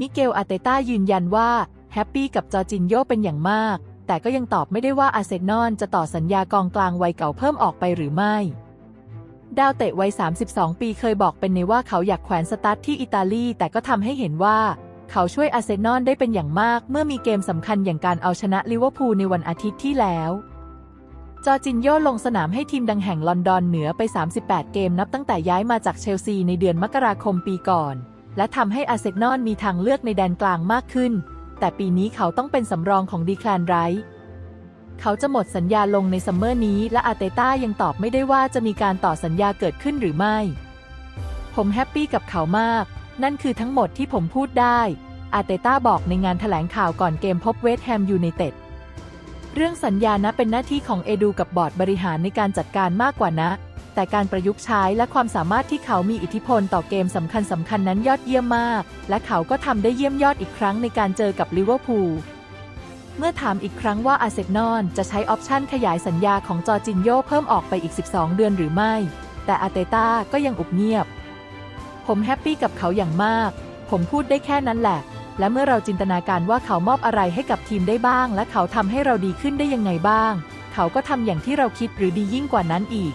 มิเกลอาเตต้ายืนยันว่าแฮปปี้กับจอจินโยเป็นอย่างมาก แต่ก็ยังตอบไม่ได้ว่าอาเซนอลจะต่อสัญญากองกลางวัยเก่าเพิ่มออกไปหรือไม่ ดาวเตะวัย 32 ปีเคยบอกเป็นในว่าเขาอยากแขวนสตาร์ทที่อิตาลี แต่ก็ทำให้เห็นว่า เขาช่วยอาเซนอลได้เป็นอย่างมาก เมื่อมีเกมสำคัญอย่างการเอาชนะลิเวอร์พูลในวันอาทิตย์ที่แล้วจอจินโยลงสนามให้ทีมดังแห่งลอนดอนเหนือไป 38 เกมนับตั้งแต่ย้ายมาจากเชลซีในเดือนมกราคมปีก่อน และทำให้อาร์เซนอลมีทางเลือกในแดนกลางมากขึ้น แต่ปีนี้เขาต้องเป็นสำรองของดีแคลนไรท์เขาจะหมดสัญญาลงในซัมเมอร์นี้ และอาเตต้ายังตอบไม่ได้ว่าจะมีการต่อสัญญาเกิดขึ้นหรือไม่ ผมแฮปปี้กับเขามาก นั่นคือทั้งหมดที่ผมพูดได้ อาเตต้าบอกในงานถแถลงข่าวก่อนเกมพบเวสต์แฮมยูไนเต็ด เรื่องสัญญานะเป็นหน้าที่ของเอดูกับบอร์ดบริหารในการจัดการมากกว่านะ แต่การประยุกต์ใช้และความสามารถที่เขามีอิทธิพลต่อเกมสำคัญสำคัญนั้นยอดเยี่ยมมาก และเขาก็ทำได้เยี่ยมยอดอีกครั้งในการเจอกับลิเวอร์พูลเมื่อถามอีกครั้งว่าอาร์เซนอลจะใช้ออปชันขยายสัญญาของจอจินโยเพิ่มออกไปอีก 12 เดือนหรือไม่ แต่อาเตต้าก็ยังอุบเงียบ ผมแฮปปี้กับเขาอย่างมาก ผมพูดได้แค่นั้นแหละ และเมื่อเราจินตนาการว่าเขามอบอะไรให้กับทีมได้บ้าง และเขาทำให้เราดีขึ้นได้ยังไงบ้าง เขาก็ทำอย่างที่เราคิดหรือดียิ่งกว่านั้นอีก